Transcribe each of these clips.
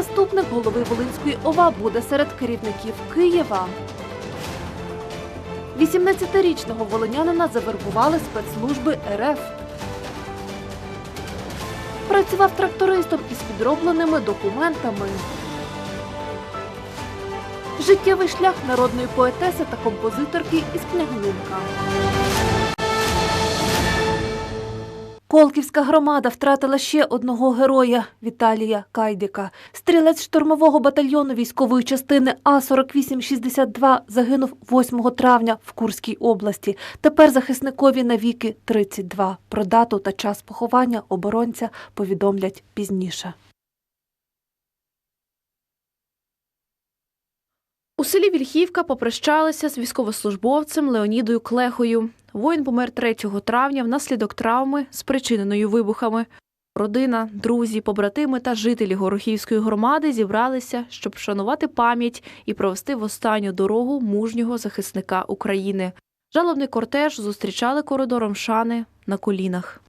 наступник голови Волинської ОВА буде серед керівників Києва. 18-річного волинянина завербували спецслужби РФ. Працював трактористом із підробленими документами. Життєвий шлях народної поетеси та композиторки із княгининка. Колківська громада втратила ще одного героя Віталія Кайдика. Стрілець штурмового батальйону військової частини А4862 загинув 8 травня в Курській області. Тепер захисникові навіки 32. Про дату та час поховання оборонця повідомлять пізніше. У селі Вільхівка попрощалися з військовослужбовцем Леонідою Клехою. Воїн помер 3 травня внаслідок травми, спричиненої вибухами. Родина, друзі, побратими та жителі Горохівської громади зібралися, щоб вшанувати пам'ять і провести в останню дорогу мужнього захисника України. Жалобний кортеж зустрічали коридором шани на колінах.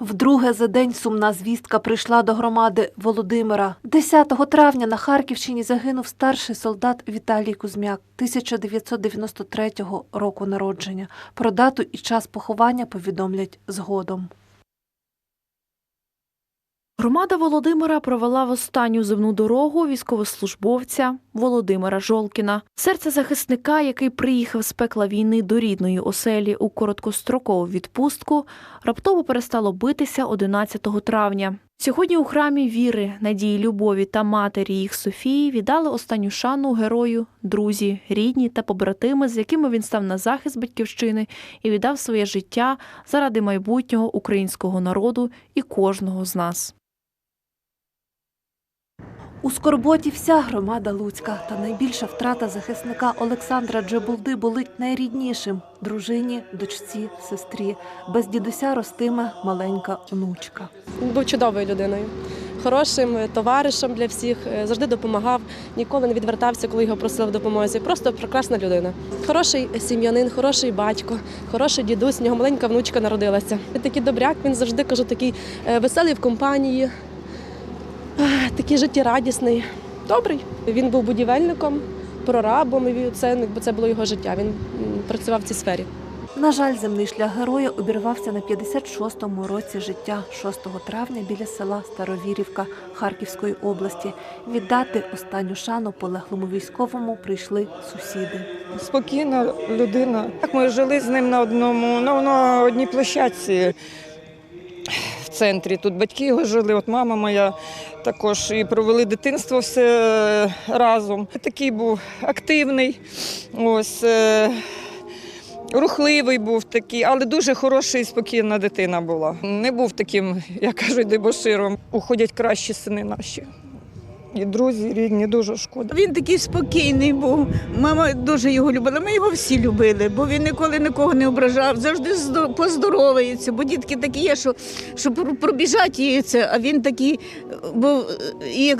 Вдруге за день сумна звістка прийшла до громади Володимира. 10 травня на Харківщині загинув старший солдат Віталій Кузьмяк 1993 року народження. Про дату і час поховання повідомлять згодом. Громада Володимира провела в останню земну дорогу військовослужбовця Володимира Жолкіна, серце захисника, який приїхав з пекла війни до рідної оселі у короткострокову відпустку, раптово перестало битися 11 травня. Сьогодні у храмі віри, надії, любові та матері їх Софії віддали останню шану герою, друзі, рідні та побратими, з якими він став на захист батьківщини і віддав своє життя заради майбутнього українського народу і кожного з нас. У скорботі вся громада Луцька та найбільша втрата захисника Олександра Джебулди болить найріднішим дружині, дочці, сестрі. Без дідуся ростиме маленька онучка. Він був чудовою людиною, хорошим товаришем для всіх, е, завжди допомагав, ніколи не відвертався, коли його просили в допомозі. Просто прекрасна людина. Хороший сім'янин, хороший батько, хороший дідусь, в нього маленька внучка народилася. Такий добряк, він завжди кажу, такий е, веселий в компанії, такий життєрадісний, добрий. Він був будівельником, прорабом, і це, бо це було його життя. Він працював в цій сфері. На жаль, земний шлях героя обірвався на 56-му році життя 6 травня біля села Старовірівка Харківської області. Віддати останню шану полеглому військовому прийшли сусіди. спокійна людина. Так ми жили з ним на одному, ну, на одній площадці в центрі. Тут батьки його жили, от мама моя також і провели дитинство все разом. Такий був активний, ось. е, Рухливий був такий, але дуже хороша і спокійна дитина була. Не був таким, як кажуть, дебоширом. Уходять кращі сини наші. І друзі, рідні, дуже шкода. Він такий спокійний був. Мама дуже його любила. Ми його всі любили, бо він ніколи нікого не ображав, завжди здо- поздоровається. Бо дітки такі є, що, що пробіжать її це, а він такий, бо і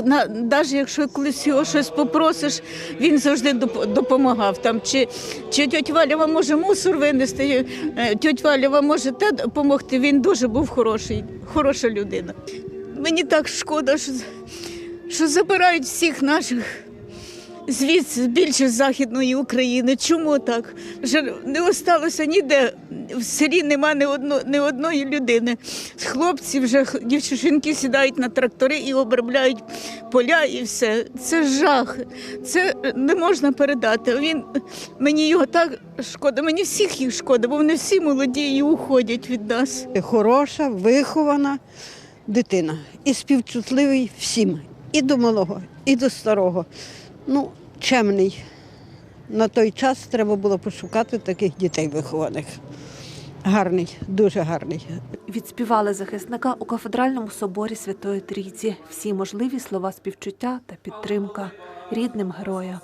навіть якщо колись його щось попросиш, він завжди допомагав. Там чи, чи тьоть Валя вам може мусор винести, е, тьоть Валя вам може те допомогти. Він дуже був хороший, хороша людина. Мені так шкода, що що забирають всіх наших звідси більше Західної України. Чому так? Вже не осталося ніде. В селі нема ні, одно, ні одної людини. Хлопці вже дівчинки сідають на трактори і обробляють поля і все. Це жах. Це не можна передати. Він мені його так шкода, мені всіх їх шкода, бо вони всі молоді і уходять від нас. хороша, вихована дитина і співчутливий всім, і до малого, і до старого. Ну, чемний. На той час треба було пошукати таких дітей вихованих. Гарний, дуже гарний. Відспівали захисника у кафедральному соборі Святої Трійці. Всі можливі слова співчуття та підтримка рідним героя.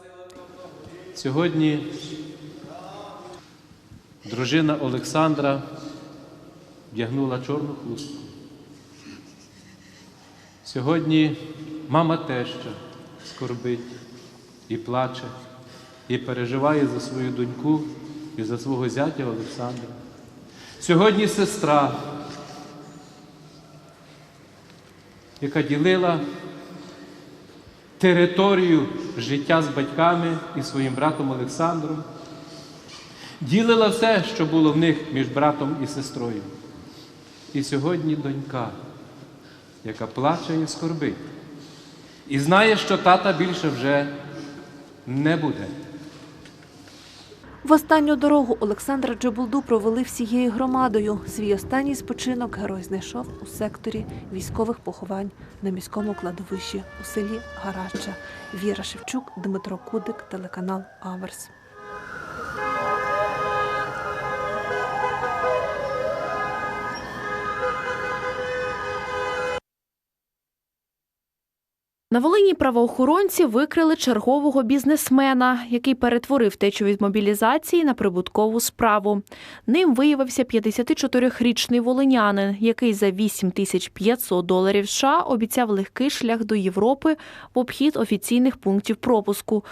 Сьогодні дружина Олександра вдягнула чорну хустку. Сьогодні мама теща скорбить і плаче, і переживає за свою доньку і за свого зятя Олександра. Сьогодні сестра яка ділила територію життя з батьками і своїм братом Олександром, ділила все, що було в них між братом і сестрою. І сьогодні донька, яка плаче і скорбить, і знає, що тата більше вже не буде. В останню дорогу Олександра Джебулду провели всією громадою. Свій останній спочинок герой знайшов у секторі військових поховань на міському кладовищі у селі Гарача. Віра Шевчук, Дмитро Кудик, телеканал Аверс. На Волині правоохоронці викрили чергового бізнесмена, який перетворив течу від мобілізації на прибуткову справу. Ним виявився 54-річний волинянин, який за 8500 доларів США обіцяв легкий шлях до Європи в обхід офіційних пунктів пропуску.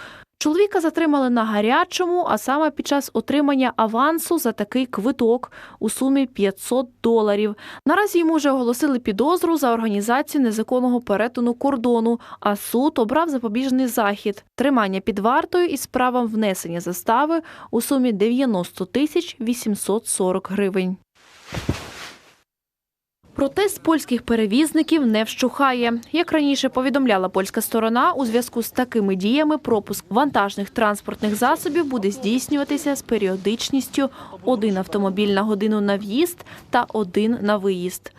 Чоловіка затримали на гарячому, а саме під час отримання авансу за такий квиток у сумі 500 доларів. Наразі йому вже оголосили підозру за організацію незаконного перетину кордону, а суд обрав запобіжний захід тримання під вартою із правом внесення застави у сумі 90 тисяч 840 гривень. Протест польських перевізників не вщухає. Як раніше повідомляла польська сторона, у зв'язку з такими діями пропуск вантажних транспортних засобів буде здійснюватися з періодичністю один автомобіль на годину на в'їзд та один на виїзд.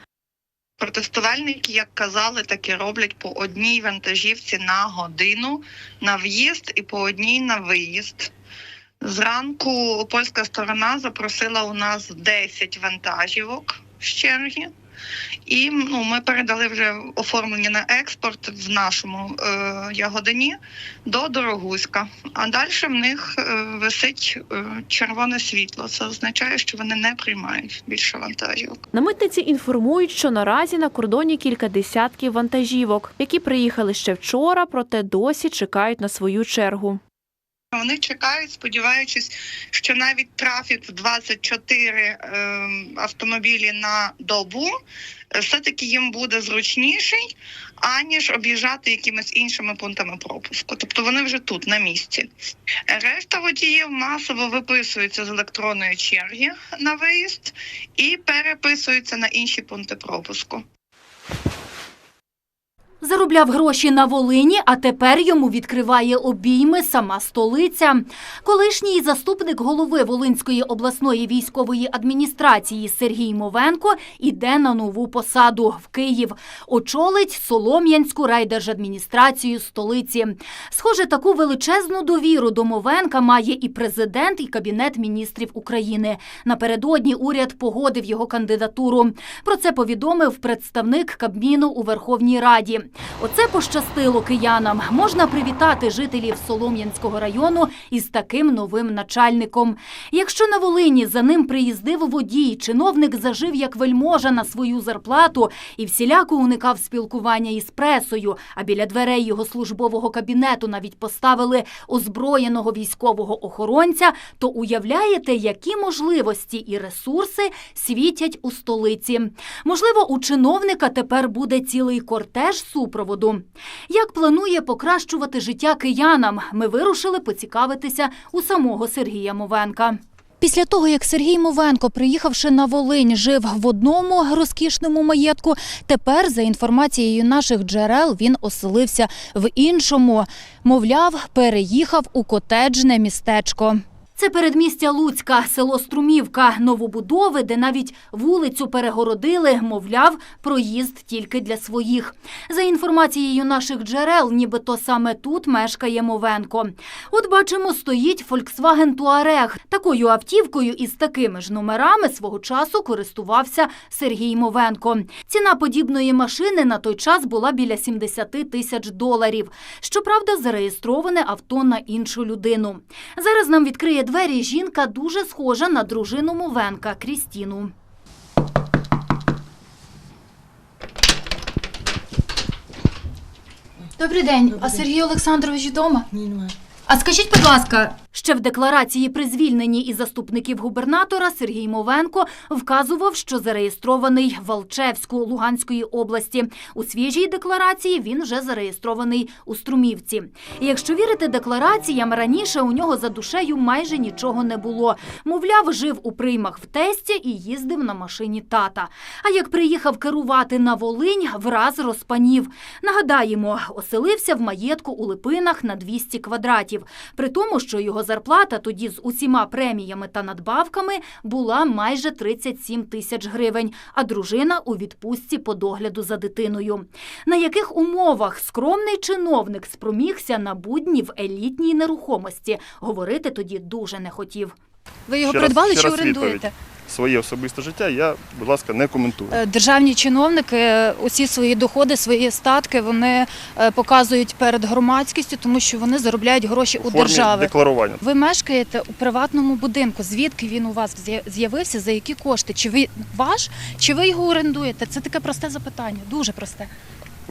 Протестувальники, як казали, так і роблять по одній вантажівці на годину на в'їзд і по одній на виїзд. Зранку польська сторона запросила у нас 10 вантажівок з черги. І ну, ми передали вже оформлення на експорт в нашому е, Ягодині до Дорогуська. А далі в них е, висить е, червоне світло. Це означає, що вони не приймають більше вантажівок. На митниці інформують, що наразі на кордоні кілька десятків вантажівок, які приїхали ще вчора, проте досі чекають на свою чергу. Вони чекають, сподіваючись, що навіть трафік в 24 ем, автомобілі на добу е, все-таки їм буде зручніший, аніж об'їжджати якимись іншими пунктами пропуску. Тобто вони вже тут, на місці. Решта водіїв масово виписуються з електронної черги на виїзд і переписуються на інші пункти пропуску. Заробляв гроші на Волині, а тепер йому відкриває обійми сама столиця. Колишній заступник голови Волинської обласної військової адміністрації Сергій Мовенко іде на нову посаду в Київ. Очолить Солом'янську райдержадміністрацію столиці. Схоже, таку величезну довіру до Мовенка має і президент, і кабінет міністрів України. Напередодні уряд погодив його кандидатуру. Про це повідомив представник Кабміну у Верховній Раді. Оце пощастило киянам. Можна привітати жителів Солом'янського району із таким новим начальником. Якщо на Волині за ним приїздив водій, чиновник зажив як вельможа на свою зарплату і всіляко уникав спілкування із пресою, а біля дверей його службового кабінету навіть поставили озброєного військового охоронця, то уявляєте, які можливості і ресурси світять у столиці. Можливо, у чиновника тепер буде цілий кортеж супроводу. Як планує покращувати життя киянам, ми вирушили поцікавитися у самого Сергія Мовенка. Після того, як Сергій Мовенко, приїхавши на Волинь, жив в одному розкішному маєтку, тепер, за інформацією наших джерел, він оселився в іншому. Мовляв, переїхав у котеджне містечко. Це передмістя Луцька, село Струмівка, новобудови, де навіть вулицю перегородили, мовляв, проїзд тільки для своїх. За інформацією наших джерел, нібито саме тут мешкає Мовенко. От бачимо, стоїть Volkswagen Touareg. Такою автівкою із такими ж номерами свого часу користувався Сергій Мовенко. Ціна подібної машини на той час була біля 70 тисяч доларів. Щоправда, зареєстроване авто на іншу людину. Зараз нам відкриє двері жінка дуже схожа на дружину Мовенка Крістіну. Добрий день. А Сергій Олександрович вдома? Ні, немає. А скажіть, будь ласка, Ще в декларації при звільненні із заступників губернатора Сергій Мовенко вказував, що зареєстрований в Алчевську Луганської області. У свіжій декларації він вже зареєстрований у Струмівці. Якщо вірити деклараціям, раніше у нього за душею майже нічого не було. Мовляв, жив у приймах в тесті і їздив на машині тата. А як приїхав керувати на Волинь, враз розпанів. Нагадаємо, оселився в маєтку у Липинах на 200 квадратів. При тому, що його зарплата тоді з усіма преміями та надбавками була майже 37 тисяч гривень, а дружина у відпустці по догляду за дитиною. На яких умовах скромний чиновник спромігся на будні в елітній нерухомості, говорити тоді дуже не хотів. Ви його Ще придбали раз, чи орендуєте? відповідь. Своє особисте життя я, будь ласка, не коментую. Е, Державні чиновники е, усі свої доходи, свої статки вони е, показують перед громадськістю, тому що вони заробляють гроші у формі держави. декларування. Ви мешкаєте у приватному будинку. Звідки він у вас з'я- з'явився? За які кошти? Чи ви ваш, чи ви його орендуєте? Це таке просте запитання, дуже просте.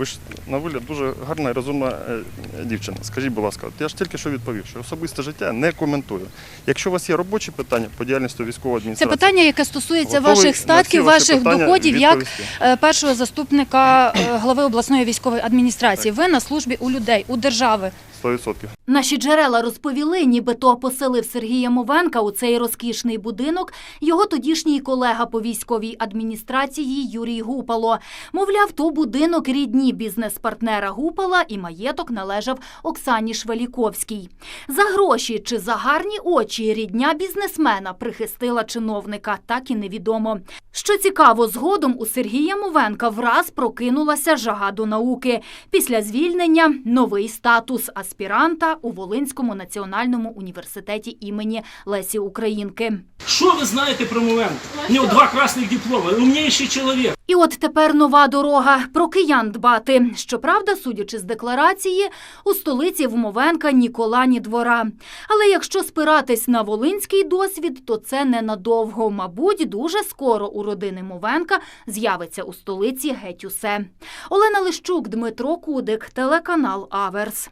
Ви ж на вигляд дуже гарна і розумна е, дівчина. Скажіть, будь ласка, я ж тільки що відповів, що особисте життя не коментую. Якщо у вас є робочі питання по діяльності військової адміністрації, Це питання, яке стосується ваших статків, ваших доходів, як відповісти. е, першого заступника е, голови обласної військової адміністрації. Ви на службі у людей, у держави. 100%. Наші джерела розповіли, нібито поселив Сергія Мовенка у цей розкішний будинок його тодішній колега по військовій адміністрації Юрій Гупало. Мовляв, то будинок рідні бізнес-партнера Гупала і маєток належав Оксані Швеліковській. За гроші чи за гарні очі рідня бізнесмена прихистила чиновника, так і невідомо. Що цікаво, згодом у Сергія Мовенка враз прокинулася жага до науки. Після звільнення новий статус аспіранта у Волинському національному університеті імені Лесі Українки. Що ви знаєте про Мовенка? У нього два красних дипломи, умніший чоловік. І от тепер нова дорога про киян дбати. Щоправда, судячи з декларації, у столиці в Мовенка ні кола, ні двора. Але якщо спиратись на волинський досвід, то це ненадовго. Мабуть, дуже скоро у родини Мовенка з'явиться у столиці геть усе. Олена Лищук, Дмитро Кудик, телеканал Аверс.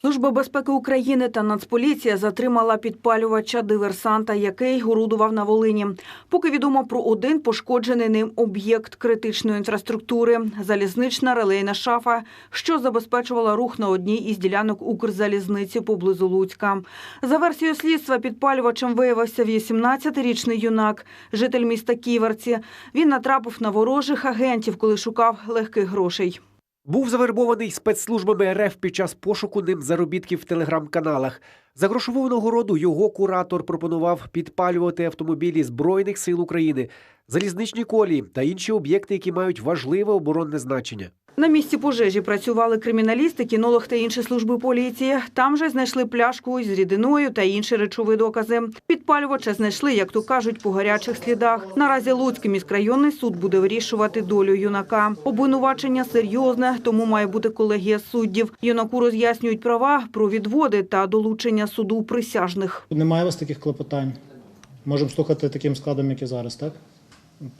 Служба безпеки України та Нацполіція затримала підпалювача диверсанта, який орудував на Волині. Поки відомо про один пошкоджений ним об'єкт критичної інфраструктури залізнична релейна шафа, що забезпечувала рух на одній із ділянок Укрзалізниці поблизу Луцька. За версією слідства, підпалювачем виявився 18-річний юнак, житель міста Ківерці. Він натрапив на ворожих агентів, коли шукав легких грошей. Був завербований спецслужбами РФ під час пошуку ним заробітків в телеграм-каналах. За грошову нагороду його куратор пропонував підпалювати автомобілі Збройних сил України, залізничні колії та інші об'єкти, які мають важливе оборонне значення. На місці пожежі працювали криміналісти, кінолог та інші служби поліції. Там же знайшли пляшку з рідиною та інші речові докази. Підпалювача знайшли, як то кажуть, по гарячих слідах. Наразі Луцький міськрайонний суд буде вирішувати долю юнака. Обвинувачення серйозне, тому має бути колегія суддів. Юнаку роз'яснюють права про відводи та долучення суду присяжних. Немає у вас таких клопотань. Можемо слухати таким складом, як і зараз, так?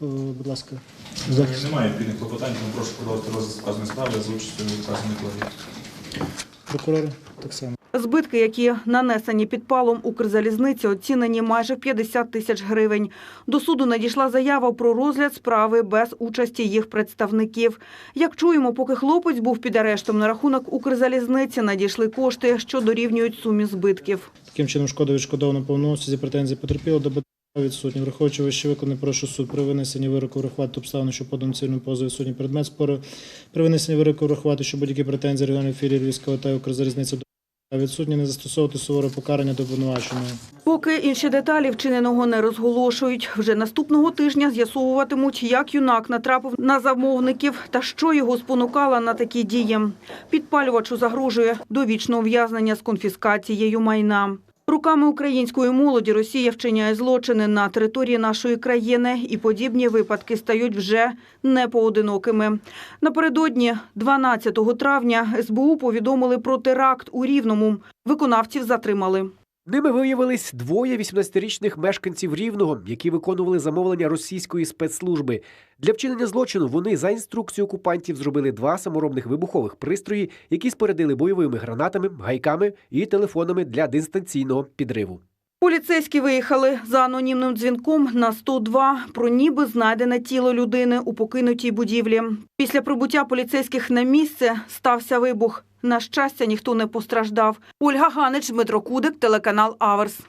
Будь ласка. Захист. Немає відповідних клопотань, тому прошу подавати розгляд вказаної справи за участю вказаної колегії. Прокурори так само. Збитки, які нанесені підпалом Укрзалізниці, оцінені майже в 50 тисяч гривень. До суду надійшла заява про розгляд справи без участі їх представників. Як чуємо, поки хлопець був під арештом на рахунок Укрзалізниці, надійшли кошти, що дорівнюють сумі збитків. Таким чином шкода відшкодовано повномовці зі претензій потерпіло до відсутні. Враховуючи вище виконаний, прошу суд при винесенні вироку врахувати обставини, що подано цивільному позові відсутній предмет спору. При винесенні вироку врахувати, що будь-які претензії регіональної філії Львівського та Укрзалізниці до відсутні не застосовувати суворе покарання до обвинуваченого. Поки інші деталі вчиненого не розголошують. Вже наступного тижня з'ясовуватимуть, як юнак натрапив на замовників та що його спонукало на такі дії. Підпалювачу загрожує довічне ув'язнення з конфіскацією майна. Руками української молоді Росія вчиняє злочини на території нашої країни, і подібні випадки стають вже непоодинокими. Напередодні, 12 травня, СБУ повідомили про теракт у Рівному. Виконавців затримали. Ними виявились двоє 18-річних мешканців Рівного, які виконували замовлення російської спецслужби. Для вчинення злочину вони за інструкцією окупантів зробили два саморобних вибухових пристрої, які спорядили бойовими гранатами, гайками і телефонами для дистанційного підриву. Поліцейські виїхали за анонімним дзвінком на 102 про ніби знайдене тіло людини у покинутій будівлі. Після прибуття поліцейських на місце стався вибух. На щастя, ніхто не постраждав. Ольга Ганич, Дмитро Кудик, телеканал Аверс.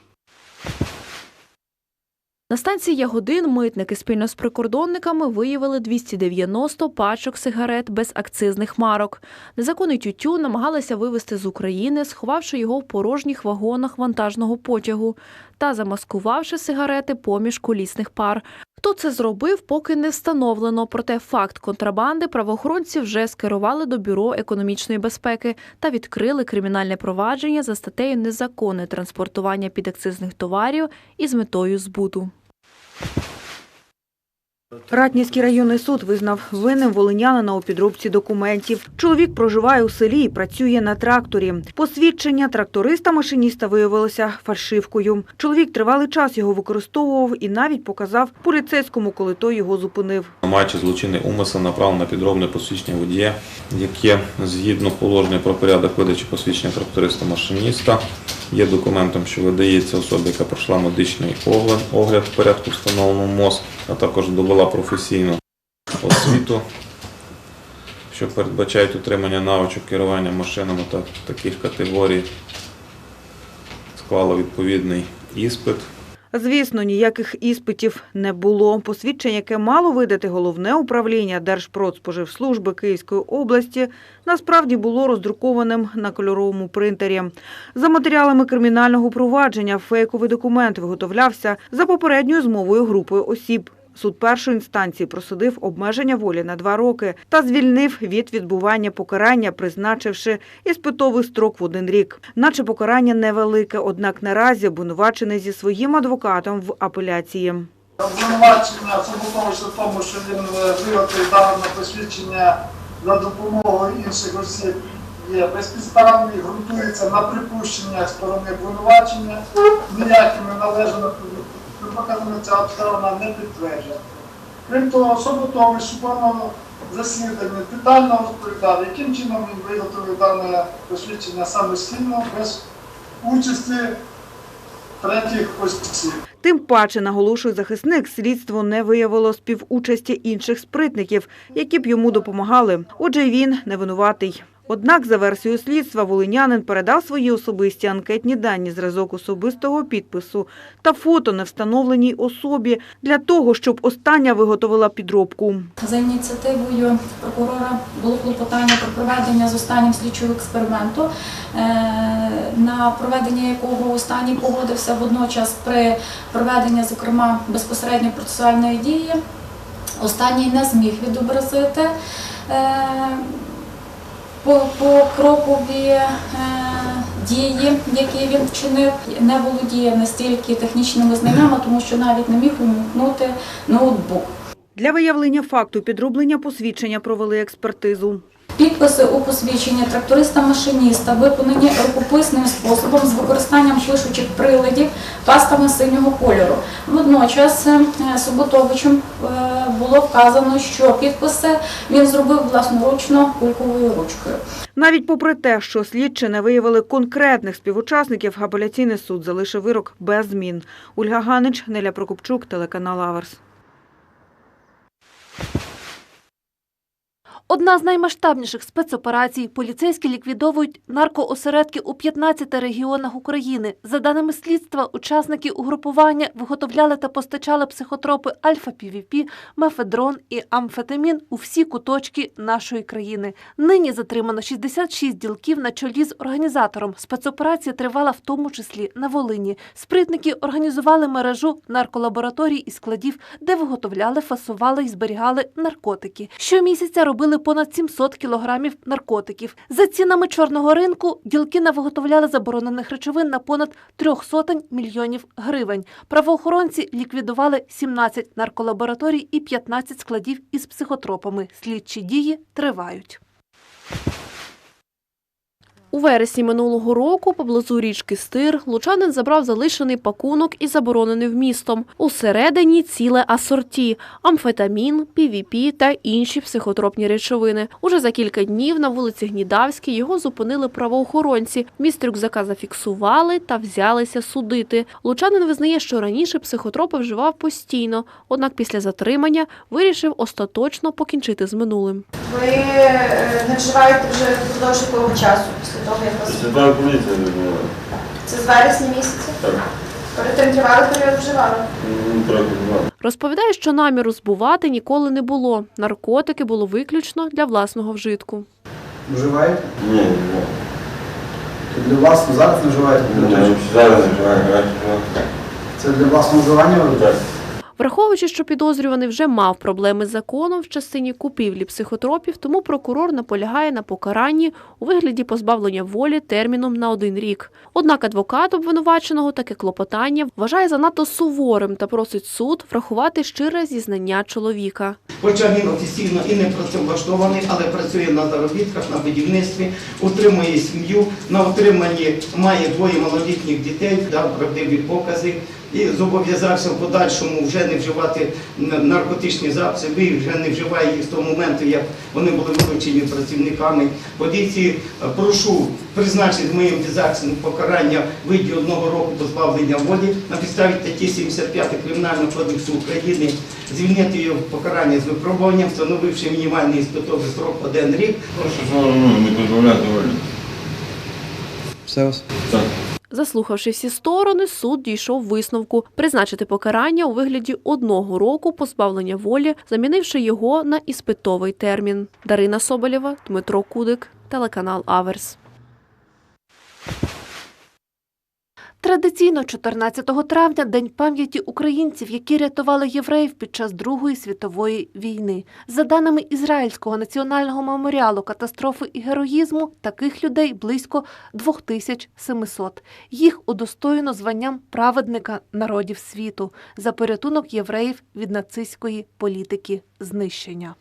На станції Ягодин митники спільно з прикордонниками виявили 290 пачок сигарет без акцизних марок. Незаконний тютюн намагалися вивезти з України, сховавши його в порожніх вагонах вантажного потягу та замаскувавши сигарети поміж колісних пар. Хто це зробив, поки не встановлено. Проте факт контрабанди правоохоронці вже скерували до бюро економічної безпеки та відкрили кримінальне провадження за статтею незаконне транспортування підакцизних товарів із метою збуту. Ратнівський районний суд визнав винним волинянина у підробці документів. Чоловік проживає у селі і працює на тракторі. Посвідчення тракториста-машиніста виявилося фальшивкою. Чоловік тривалий час його використовував і навіть показав поліцейському, коли той його зупинив. Маючи злочинний умисел направив на підробне посвідчення водія, яке згідно положення про порядок видачі посвідчення тракториста-машиніста є документом, що видається особі, яка пройшла медичний огляд, огляд в порядку встановленого МОЗ, а також довела професійну освіту, що передбачають отримання навичок керування машинами та таких категорій, склала відповідний іспит. Звісно, ніяких іспитів не було. Посвідчення, яке мало видати головне управління Держпродспоживслужби Київської області, насправді було роздрукованим на кольоровому принтері. За матеріалами кримінального провадження фейковий документ виготовлявся за попередньою змовою групою осіб. Суд першої інстанції просудив обмеження волі на два роки та звільнив від відбування покарання, призначивши іспитовий строк в один рік. Наче покарання невелике, однак наразі обвинувачений зі своїм адвокатом в апеляції. Обвинувачення Собутовича в тому, що він е, виготовив дане посвідчення за допомогою інших осіб є безпідставний, ґрунтується на припущеннях сторони обвинувачення, ніякими належними показами ця обставина не підтверджує. Крім того, Собутович у повному засіданні детально розповідав, яким чином він виготовив дане посвідчення самостійно, без участі третіх осіб. Тим паче, наголошує захисник, слідство не виявило співучасті інших спритників, які б йому допомагали. Отже, він не винуватий. Однак, за версією слідства, волинянин передав свої особисті анкетні дані, зразок особистого підпису та фото невстановленій особі для того, щоб остання виготовила підробку. За ініціативою прокурора було клопотання про проведення з останнім слідчого експерименту, е, на проведення якого останній погодився водночас при проведенні, зокрема, безпосередньо процесуальної дії. Останній не зміг відобразити е, по, по крокові е, дії, які він вчинив, не володіє настільки технічними знаннями, тому що навіть не міг увімкнути ноутбук. Для виявлення факту підроблення посвідчення провели експертизу. Підписи у посвідченні тракториста-машиніста виконані рукописним способом з використанням пишучих приладів пастами синього кольору. Водночас е, Суботовичем е, було вказано, що підписи він зробив власноручно кульковою ручкою. Навіть попри те, що слідчі не виявили конкретних співучасників, апеляційний суд залишив вирок без змін. Ольга Ганич, Неля Прокопчук, телеканал Аверс. Одна з наймасштабніших спецоперацій. Поліцейські ліквідовують наркоосередки у 15 регіонах України. За даними слідства, учасники угрупування виготовляли та постачали психотропи альфа-півіпі, мефедрон і амфетамін у всі куточки нашої країни. Нині затримано 66 ділків на чолі з організатором. Спецоперація тривала в тому числі на Волині. Спритники організували мережу нарколабораторій і складів, де виготовляли, фасували і зберігали наркотики. Щомісяця робили понад 700 кілограмів наркотиків. За цінами чорного ринку ділки навиготовляли заборонених речовин на понад трьох сотень мільйонів гривень. Правоохоронці ліквідували 17 нарколабораторій і 15 складів із психотропами. Слідчі дії тривають. У вересні минулого року поблизу річки Стир лучанин забрав залишений пакунок і заборонений вмістом. Усередині ціле асорті – амфетамін, півіпі та інші психотропні речовини. Уже за кілька днів на вулиці Гнідавській його зупинили правоохоронці. Міст рюкзака зафіксували та взялися судити. Лучанин визнає, що раніше психотропи вживав постійно, однак після затримання вирішив остаточно покінчити з минулим. Ви е, не вживаєте вже впродовж якого часу після того, як вас поліція не була. це з вересня місяця? Так. Перед тим тривалий період вживали? Ну, трохи була. Розповідає, що наміру збувати ніколи не було. Наркотики було виключно для власного вжитку. Вживаєте? Ні, не було. То для власного зараз не вживаєте? Ні, зараз не вживаю. Це для власного вживання? Так. Враховуючи, що підозрюваний вже мав проблеми з законом в частині купівлі психотропів, тому прокурор наполягає на покаранні у вигляді позбавлення волі терміном на один рік. Однак адвокат обвинуваченого таке клопотання вважає занадто суворим та просить суд врахувати щире зізнання чоловіка. Хоча він офіційно і не працевлаштований, але працює на заробітках, на будівництві, утримує сім'ю, на утриманні має двоє малолітніх дітей, дав правдиві покази і зобов'язався в подальшому вже не вживати наркотичні засоби, і вже не вживає їх з того моменту, як вони були вилучені працівниками поліції. Прошу призначити моїм дизакціям покарання виді одного року позбавлення волі на підставі статті 75 Кримінального кодексу України, звільнити його покарання з випробуванням, встановивши мінімальний іспитовий срок один рік. Прошу, ну, не позбавляти волі. Все? Так. Заслухавши всі сторони, суд дійшов висновку призначити покарання у вигляді одного року позбавлення волі, замінивши його на іспитовий термін. Дарина Соболєва, Дмитро Кудик, телеканал Аверс. Традиційно 14 травня День пам'яті українців, які рятували євреїв під час Другої світової війни. За даними Ізраїльського національного меморіалу катастрофи і героїзму, таких людей близько 2700. Їх удостоєно званням праведника народів світу за порятунок євреїв від нацистської політики знищення.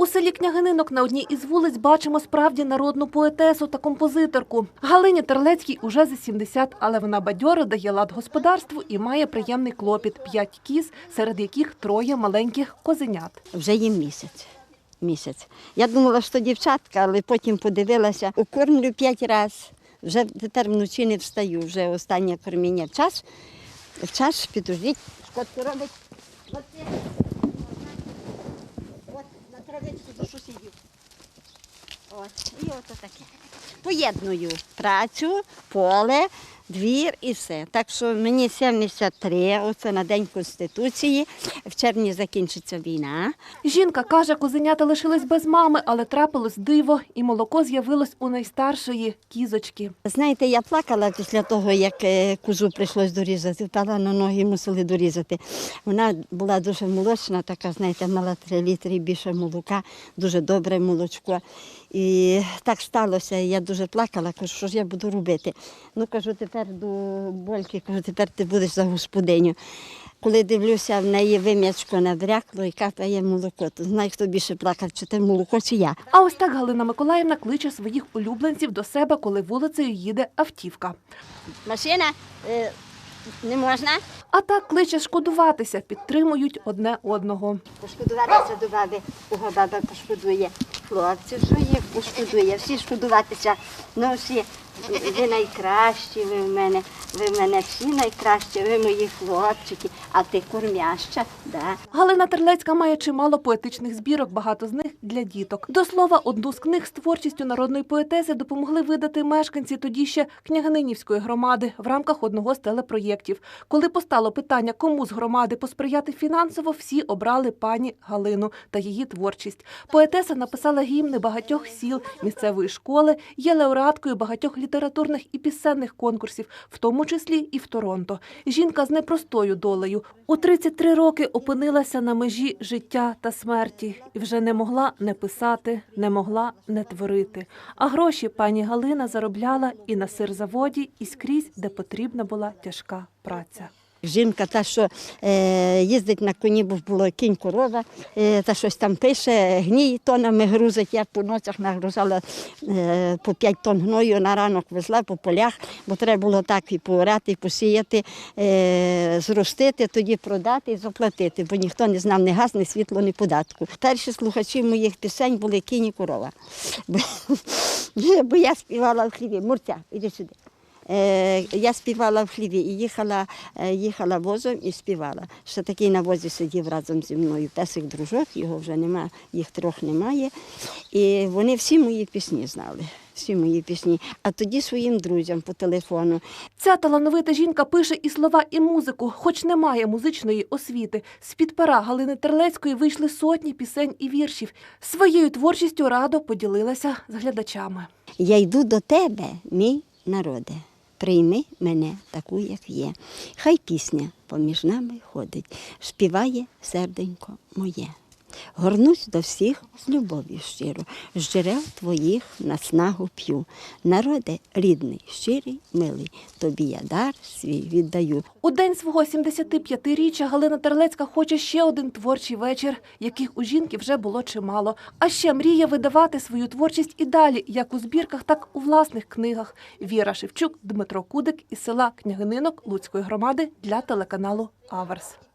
У селі Княгининок на одній із вулиць бачимо справді народну поетесу та композиторку. Галині Терлецькій уже за 70, але вона бадьоро дає лад господарству і має приємний клопіт – п'ять кіз, серед яких троє маленьких козенят. Вже їм місяць. Місяць. Я думала, що дівчатка, але потім подивилася, окормлю п'ять разів. Вже тепер вночі не встаю, вже останнє корміння. Час, час, підождіть, робить. Травичку до сусідів. От, і ото таке. Поєдную працю, поле, двір і все. Так що мені 73, оце на День Конституції. В червні закінчиться війна. Жінка каже, козенята лишились без мами, але трапилось диво, і молоко з'явилось у найстаршої кізочки. Знаєте, я плакала після того, як е, козу прийшлось дорізати. Впала на ноги, мусили дорізати. Вона була дуже молочна, така, знаєте, мала 3 літри більше молока, дуже добре молочко. І так сталося, я дуже плакала, кажу, що ж я буду робити. Ну, кажу, тепер до больки, кажу, тепер ти будеш за господиню. Коли дивлюся, в неї вим'ячко набрякло і капає молоко, то знаю, хто більше плакав, чи те молоко, чи я. А ось так Галина Миколаївна кличе своїх улюбленців до себе, коли вулицею їде автівка. Машина е, не можна. А так кличе шкодуватися, підтримують одне одного. Пошкодуватися до баби, баба пошкодує. Хлопців, що їх пошкодує, всі шкодуватися. Ну всі, ви найкращі, ви в мене, ви в мене всі найкращі, ви мої хлопчики, а ти кормяща, да. Галина Терлецька має чимало поетичних збірок, багато з них для діток. До слова, одну з книг з творчістю народної поетеси допомогли видати мешканці тоді ще княгининівської громади в рамках одного з телепроєктів. Коли постало питання, кому з громади посприяти фінансово, всі обрали пані Галину та її творчість. Поетеса написала гімни багатьох сіл місцевої школи, є лауреаткою багатьох літературних і пісенних конкурсів, в тому числі і в Торонто. Жінка з непростою долею у 33 роки опинилася на межі життя та смерті і вже не могла не писати, не могла не творити. А гроші пані Галина заробляла і на сирзаводі, і скрізь, де потрібна була тяжка праця. Жінка, та, що е, їздить на коні, бо було кінь корова, е, та щось там пише, гній тонами грузить. Я по ночах нагрузала е, по 5 тонн гною, на ранок везла по полях, бо треба було так і поорати, і посіяти, е, зростити, тоді продати і заплатити, бо ніхто не знав ні газ, ні світло, ні податку. Перші слухачі моїх пісень були кінь і корова. Бо я співала в хліві. Мурця, іди сюди. Е, я співала в хліві і їхала, е, їхала возом і співала. Ще такий на возі сидів разом зі мною. Песик дружок, його вже немає, їх трьох немає. І вони всі мої пісні знали. Всі мої пісні. А тоді своїм друзям по телефону. Ця талановита жінка пише і слова, і музику, хоч не має музичної освіти. З-під пера Галини Терлецької вийшли сотні пісень і віршів. Своєю творчістю радо поділилася з глядачами. Я йду до тебе, мій народе. Прийми мене таку, як є. Хай пісня поміж нами ходить, співає серденько моє. Горнусь до всіх з любов'ю щиро, з джерел твоїх на снагу п'ю. Народе рідний, щирий, милий, тобі я дар свій віддаю. У день свого 75-річчя Галина Терлецька хоче ще один творчий вечір, яких у жінки вже було чимало. А ще мріє видавати свою творчість і далі, як у збірках, так у власних книгах. Віра Шевчук, Дмитро Кудик із села Княгининок Луцької громади для телеканалу Аверс.